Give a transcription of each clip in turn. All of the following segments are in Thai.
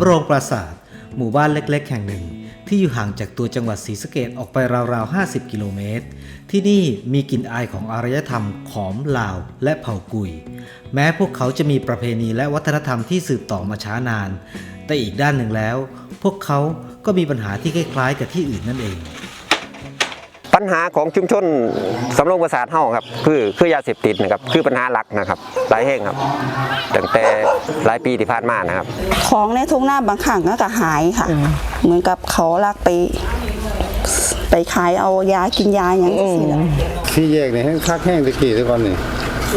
ำโรงปราสาท หมู่บ้านเล็กๆ แห่งหนึ่ง ที่อยู่ห่างจากตัวจังหวัดศรีสะเกดออกไปราวๆ 50 กิโลเมตร ที่นี่มีกลิ่นอายของอารยธรรมขอมลาวและเผ่ากุย แม้พวกเขาจะมีประเพณีและวัฒนธรรมที่สืบต่อมาช้านาน แต่อีกด้านหนึ่งแล้ว พวกเขาก็มีปัญหาที่คล้ายๆกับที่อื่นนั่นเอง ปัญหาของชุมชนสำโรงประสาทเฮาครับ คือคือยาเสพติดนะครับคือปัญหาหลักนะครับหลายแห่งครับตั้งแต่หลายปีที่ผ่านมานะครับ ของในทุ่งนาบางครั้งก็หายค่ะ เหมือนกับเขาลักไปไปขายเอายากินยาอย่างนี้สิล่ะที่แยกเนี่ยแห้งคักแห้งตะกี้ทุกคนนี่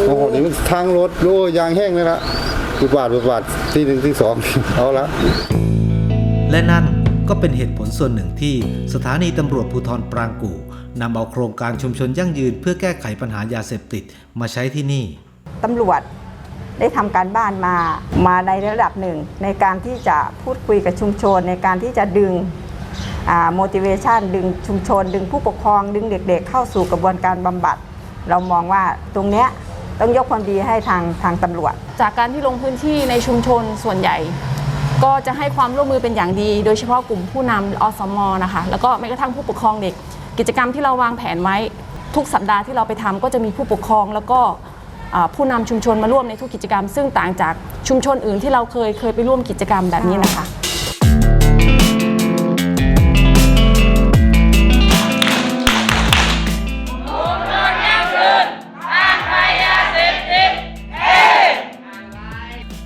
โอ้โหนี่มันทางรถโอ้ยางแห้งเลยละบุบาทบุบาทที่หนึ่งที่สองเอาละและนั่น ก็เป็นเหตุผลส่วนหนึ่งที่สถานีตำรวจภูธรปรางกู่นำเอาโครงการชุมชนยั่งยืน เพื่อแก้ไขปัญหายาเสพติดมาใช้ที่นี่ตำรวจได้ทำการบ้านมามาในระดับหนึ่ง ในการที่จะพูดคุยกับชุมชน ในการที่จะดึง motivation ดึงชุมชน ดึงผู้ปกครอง ดึงเด็กๆเข้าสู่กระบวนการบำบัด เรามองว่าตรงเนี้ยต้องยกความดีให้ทางทางตำรวจ จากการที่ลงพื้นที่ในชุมชนส่วนใหญ่ ก็จะให้ความร่วมมือเป็นอย่างดี โดยเฉพาะกลุ่มผู้นำอสมนะคะ แล้วก็แม้กระทั่งผู้ปกครองเด็ก กิจกรรมที่เราวางแผนไว้ ทุกสัปดาห์ที่เราไปทำก็จะมีผู้ปกครอง แล้วก็ผู้นำชุมชนมาร่วมในทุกกิจกรรม ซึ่งต่างจากชุมชนอื่นที่เราเคยเคยไปร่วมกิจกรรมแบบนี้นะคะ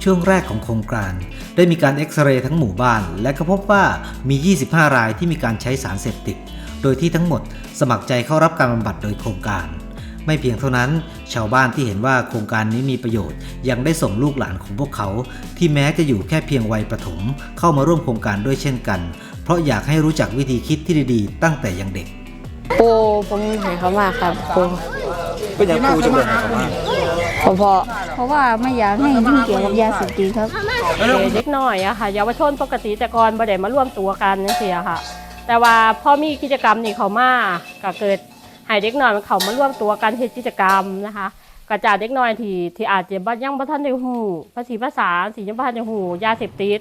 ช่วงแรกของโครงการ ได้มีการเอ็กซเรย์ทั้งหมู่บ้าน และก็พบว่ามี 25 รายที่มีการใช้สารเสพติด โดยที่ทั้งหมดสมัครใจเข้ารับการบำบัดโดยโครงการ ไม่เพียงเท่านั้น ชาวบ้านที่เห็นว่าโครงการนี้มีประโยชน์ ยังได้ส่งลูกหลานของพวกเขา ที่แม้จะอยู่แค่เพียงวัยประถม เข้ามาร่วมโครงการด้วยเช่นกัน เพราะอยากให้รู้จักวิธีคิดที่ดีๆ ตั้งแต่ยังเด็กปูผมให้เขามาครับปูเป็นอย่างครูจะเบิกเขามาเพราะเพราะเพ ราะว่าไม่อยากให้ยุ่งเกี่ยวกับยาเสพติดครับ เด็กน้อยอะค่ะเยาวชนปกติแต่ก่อนบ่ได้มาร่วมตัวกันนั่นสิอะค่ะ แต่ว่าพอมีกิจกรรมนี่เขามาก็เกิดให้เด็กน้อยมันเขามาร่วมตัวกันเฮ็ดกิจกรรมนะคะกระจายเด็กน้อยที่ที่อาจจะบ่ยังบ่ทันได้ฮู้ภาษีภาษาสิยังบ่ทันได้ฮู้ยาเสพติด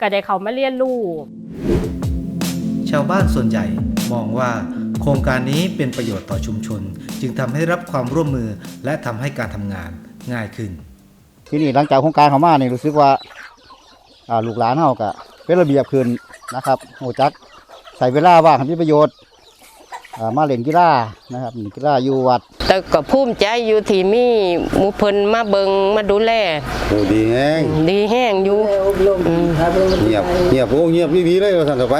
ก็ได้เขามาเรียนรู้ชาวบ้านส่วนใหญ่มองว่าโครงการนี้เป็นประโยชน์ต่อชุมชน จึงทำให้รับความร่วมมือและทำให้การทำงาน ง่ายขึ้น ที่นี่หลังจากโครงการเขามานี่รู้สึกว่าอ่าลูกหลานเฮาก็เป็นระเบียบขึ้นนะครับโหจักใส่เวลาว่างให้มีประโยชน์อ่ามาเล่นกีฬานะครับเล่นกีฬาอยู่วัด แต่ก็ภูมิใจอยู่ที่มีหมู่เพิ่นมาเบิงมาดูแล โอ้ดีแห้งดีแห้งอยู่อืมเงียบเงียบโอ้เงียบดีๆเลยว่าสั่นต่อไป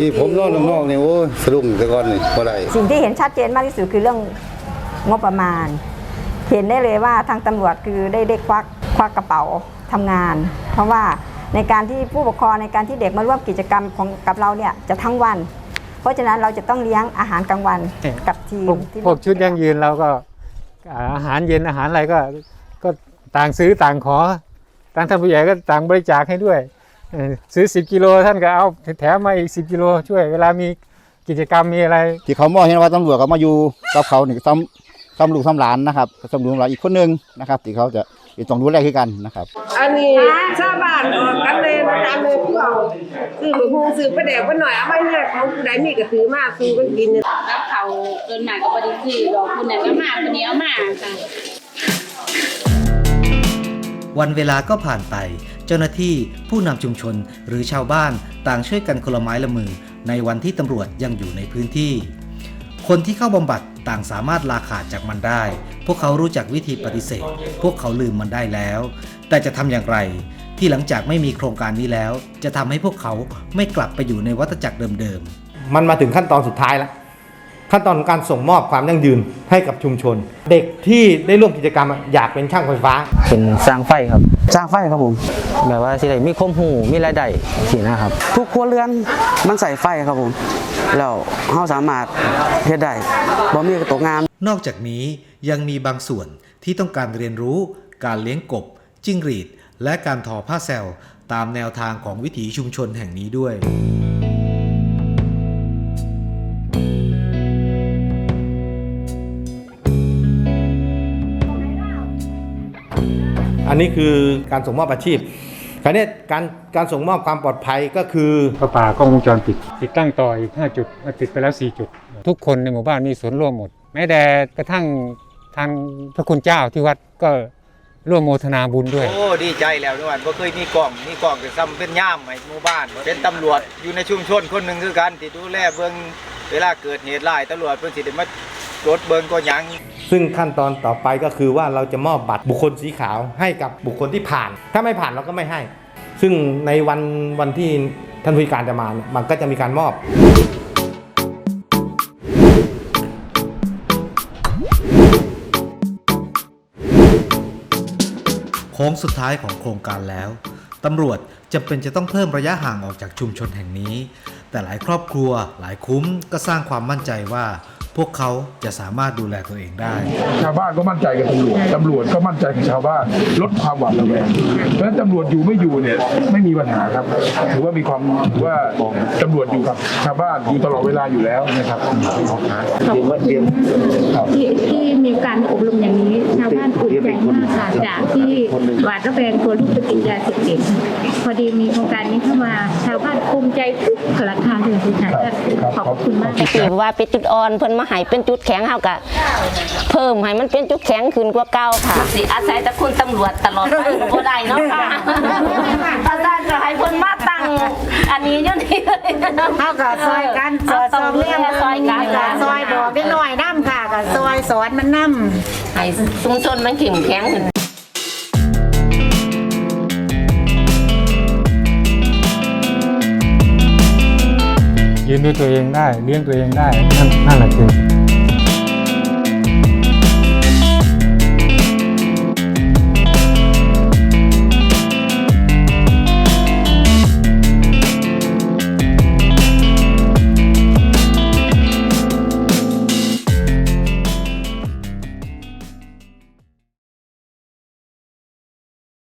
ที่ผมนอนข้างนอกนี่โอ้ยสะดุ้งแต่ก่อนนี่บ่ได้สิ่งที่เห็นชัดเจนมากที่สุดคือเรื่อง งบประมาณ เห็นได้เลยว่าทางตำรวจคือได้ได้ควักควักกระเป๋าทำงาน เพราะว่าในการที่ผู้ปกครองในการที่เด็กมาร่วมกิจกรรมของกับเราเนี่ยจะทั้งวัน เพราะฉะนั้นเราจะต้องเลี้ยงอาหารกลางวันกับทีมพวกที่พวกชุดยั่งยืนเราก็อ่าอาหารเย็นอาหารอะไรก็ก็ต่างซื้อต่างขอทางท่านผู้ใหญ่ก็ต่างบริจาคให้ด้วยเออซื้อ 10 กิโลท่านก็เอาแถมมาอีก 10 กิโลช่วย เวลามีกิจกรรมมีอะไร ที่เขามองเห็นว่าตำรวจก็มาอยู่กับเขานี่ซ้ำ ซ้ำลูกซ้ำหลานนะครับซ้ำลูกซ้ำหลานอีกคนหนึงนะครับที่เขาจะต้องดูแลคือกันนะครับ อันนี้ชาวบ้านออกกันเลยตามเลยพวกซื้อหมูฮูซื้อปลาแดกไปหน่อยเอาไปเนี่ยเขาผู้ใดมีก็ถือมาซื้อกันกินเนี่ยกับเขาเกินหนักกับบริคือดอกคนนั้นก็มาคนนี้เอามาค่ะวันเวลาก็ผ่านไป เจ้าหน้าที่ผู้นำชุมชนหรือชาวบ้านต่างช่วยกันคนละไม้ละมือ ในวันที่ตำรวจยังอยู่ในพื้นที่ คนที่เข้าบำบัดต่างสามารถลาขาดจากมันได้ พวกเขารู้จักวิธีปฏิเสธ พวกเขาลืมมันได้แล้ว แต่จะทำอย่างไร ที่หลังจากไม่มีโครงการนี้แล้ว จะทำให้พวกเขาไม่กลับไปอยู่ในวัฏจักรเดิมๆ มันมาถึงขั้นตอนสุดท้ายแล้ว ขั้นตอนของการส่งมอบความยั่งยืนให้กับชุมชน เด็กที่ได้ร่วมกิจกรรมอะอยากเป็นช่างไฟฟ้า เป็นสร้างไฟครับ สร้างไฟครับผมแบบว่าสิได้มีความหูมีรายได้สินะครับ ทุกครัวเรือนมันใส่ไฟครับผมแล้วเราสามารถเฮ็ดได้บ่มีตกงานนอกจากนี้ยังมีบางส่วนที่ต้องการเรียนรู้ การเลี้ยงกบ จิ้งหรีด และการทอผ้าแซลตามแนวทางของวิถีชุมชนแห่งนี้ด้วย อันนี้คือการส่งมอบอาชีพคราวนี้การการส่งมอบความปลอดภัยก็คือประป่ากล้องวงจรปิด ติดตั้งต่ออีก 5 จุดติดไปแล้ว 4 จุด ทุกคนในหมู่บ้านมีส่วนร่วมหมด แม้แต่กระทั่งทางพระคุณเจ้าที่วัดก็ร่วมโมทนาบุญด้วย โอ้ดีใจแล้วทุกวันบ่เคยมีกล่องมีกล่องก็ซ้ำเป็นย่ามให้หมู่บ้าน เป็นตำรวจอยู่ในชุมชนคนหนึ่งคือกันที่ดูแลเบิ่งเวลาเกิดเหตุร้ายตำรวจเพิ่นสิได้มาตรวจเบิ่งก็หยัง ซึ่งขั้นตอนต่อไปก็คือว่าเราจะมอบบัตรบุคคลสีขาวให้กับบุคคลที่ผ่าน ถ้าไม่ผ่านเราก็ไม่ให้ ซึ่งในวันวันที่ท่านผู้การจะมามันก็จะมีการมอบโค้งสุดท้ายของโครงการแล้วตำรวจจำเป็นจะต้องเพิ่มระยะห่างออกจากชุมชนแห่งนี้ แต่หลายครอบครัวหลายคุ้มก็สร้างความมั่นใจว่า พวกเขาจะสามารถดูแลตัวเองได้ ชาวบ้านก็มั่นใจกับตำรวจตำรวจก็มั่นใจกับชาวบ้านลดความหวาดระแวงเพราะฉะนั้นตำรวจอยู่ไม่อยู่เนี่ยไม่มีปัญหาครับถือว่ามีความถือว่าตำรวจอยู่กับชาวบ้านอยู่ตลอดเวลาอยู่แล้วนะครับที่ที่มีการอบรมอย่างนี้ชาวบ้านอุ่นใจมากค่ะจากที่หวาดระแวงตัวลูกไปติดยาเสพติดพอดีมีโครงการนี้เข้ามาชาวบ้านภูมิใจทุกราคาเลยค่ะขอบคุณมากถือว่าเป็นจุดอ่อนเพิ่นมาให้เป็นจุดแข็งเฮาก็เพิ่มให้มันเป็นจุดแข็งขึ้นกว่าเก่าค่ะสิอาศัยแต่คุณตำรวจตลอดไปก็บ่ได้เนาะค่ะอาจารย์ก็ให้เพิ่นมาตั้งอันนี้อยู่นี่เฮาก็ซอยกันซอยซอยเลี้ยงซอยกันซอยบอกได้น้อยน้ำค่ะก็ซอยสอนมันน้ำให้ชุมชนมันเข้มแข็งขึ้น ยืนด้วยตัวเองได้ เลี้ยงตัวเองได้ นั่นนั่นแหละคือ